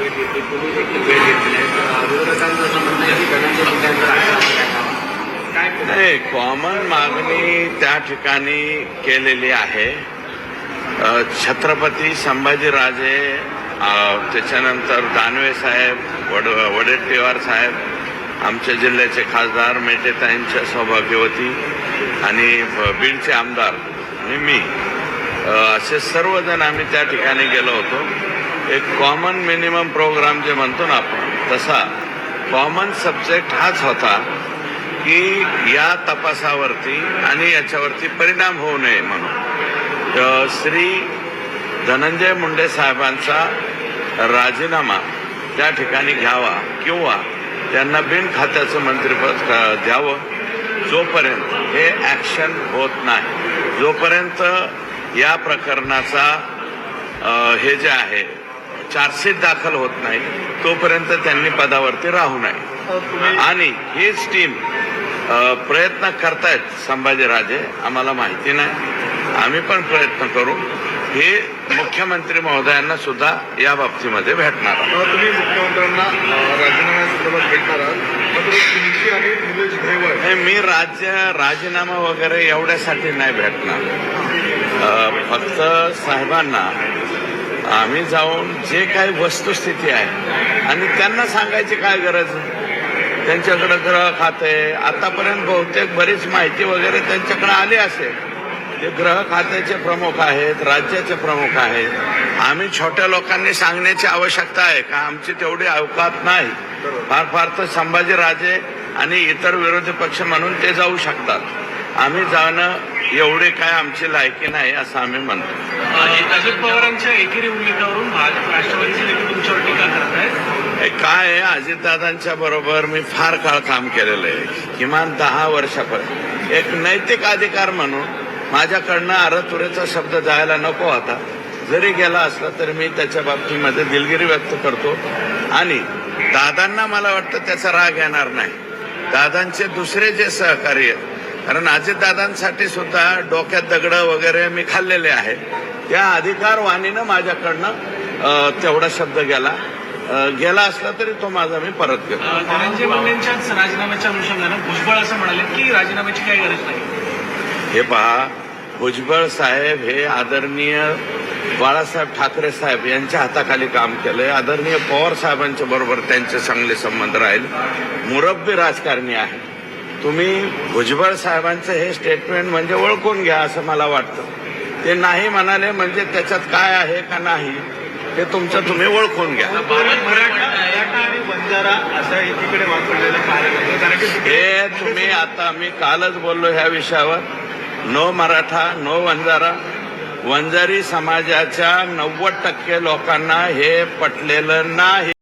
भेट घेतली तुम्ही देखील भेट घेतली आहे विरोधकांचं असं म्हणणं आहे की धनंजय काय नाही कॉमन मागणी त्या ठिकाणी केलेली आहे. छत्रपती संभाजीराजे त्याच्यानंतर दानवे साहेब वड वडेट्टीवार साहेब आमच्या जिल्ह्याचे खासदार मेटेताईंच्या सौभाग्यवती आणि बीडचे आमदार आणि मी. असे सर्वजण आम्ही त्या ठिकाणी गेलो होतो. एक कॉमन मिनिमम प्रोग्राम जे म्हणतो ना आपण तसा कॉमन सब्जेक्ट हाच होता की या तपासावरती आणि याच्यावरती परिणाम होऊ नये म्हणून. श्री धनंजय मुंडे साहेबांचा राजीनामा त्या ठिकाणी घ्यावा किंवा त्यांना बिन खात्याचं मंत्रिपद क- द्यावं जोपर्यंत हे ॲक्शन होत नाही. जोपर्यंत या प्रकरणाचा हे जे आहे चार्जशीट दाखल होत नाही तोपर्यंत त्यांनी पदावरती राहू नये. आणि हीच टीम प्रयत्न करतायत संभाजीराजे आम्हाला माहिती नाही. आम्ही पण प्रयत्न करू. हे मुख्यमंत्री महोदयांना सुद्धा या बाबतीमध्ये भेटणार तुम्ही मुख्यमंत्र्यांना राजीनाम्यासंदर्भात भेटणार आहात. मी राज्य राजीनामा वगैरे एवढ्यासाठी नाही भेटणार. फक्त साहेबांना आम्ही जाऊन जे काही वस्तुस्थिती आहे आणि त्यांना सांगायची काय गरज? आहे त्यांच्याकडे ग्रह खाते. आतापर्यंत बहुतेक बरीच माहिती वगैरे त्यांच्याकडे आली असेल. ते ग्रह खात्याचे प्रमुख आहेत राज्याचे प्रमुख आहेत. आम्ही छोट्या लोकांनी सांगण्याची आवश्यकता आहे का आमची तेवढी अवकात नाही. फार फार तर संभाजीराजे आणि इतर विरोधी पक्ष म्हणून ते जाऊ शकतात. आम्ही जाणं एवढे काय आमची लायकी नाही असं आम्ही म्हणतो. अजित पवारांच्या एकेरी नेते तुमच्यावर टीका करत आहेत. हे काय आहे? अजितदादांच्या बरोबर मी फार काळ काम केलेलं आहे. किमान दहा वर्षापर्यंत. एक नैतिक अधिकार म्हणून माझ्याकडनं अरतुरेचा शब्द जायला नको होता जरी गेला असला तरी मी त्याच्या बाबतीमध्ये दिलगिरी व्यक्त करतो. आणि दादांना मला वाटतं त्याचा राग येणार नाही. दादांचे दुसरे जे सहकारी आहेत कारण अजितदादांसाठी सुद्धा डोक्यात दगड वगैरे मी खाल्लेले आहे. त्या अधिकारवाणीनं माझ्याकडनं तेवढा शब्द गेला. गेला असला तरी तो माझा मी परत अ, धनंजय मुंडेंच्याच राजीनाम्याच्या अनुषंगानं भुजबळ असं म्हणाले की राजीनाम्याची काही गरज नाही. हे पहा भुजबळ साहेब हे आदरणीय बाळासाहेब ठाकरे साहेब यांच्या हाताखाली काम केलंय. आदरणीय पवार साहेबांच्या बरोबर त्यांचे चांगले संबंध राहील. मुरब्बी राजकारणी आहे. तुम्ही भुजबळ साहेबांचं हे स्टेटमेंट म्हणजे ओळखून घ्या असं मला वाटतं. ते नाही म्हणाले म्हणजे त्याच्यात काय आहे का नाही ते तुमचं तुम्ही ओळखून घ्या. की हे तुम्ही आता मी कालच बोललो ह्या विषयावर. No Maratha no Vanjara. Vanjari समाजाच्या नव्वद टक्के लोकांना हे पटलेलं नाही.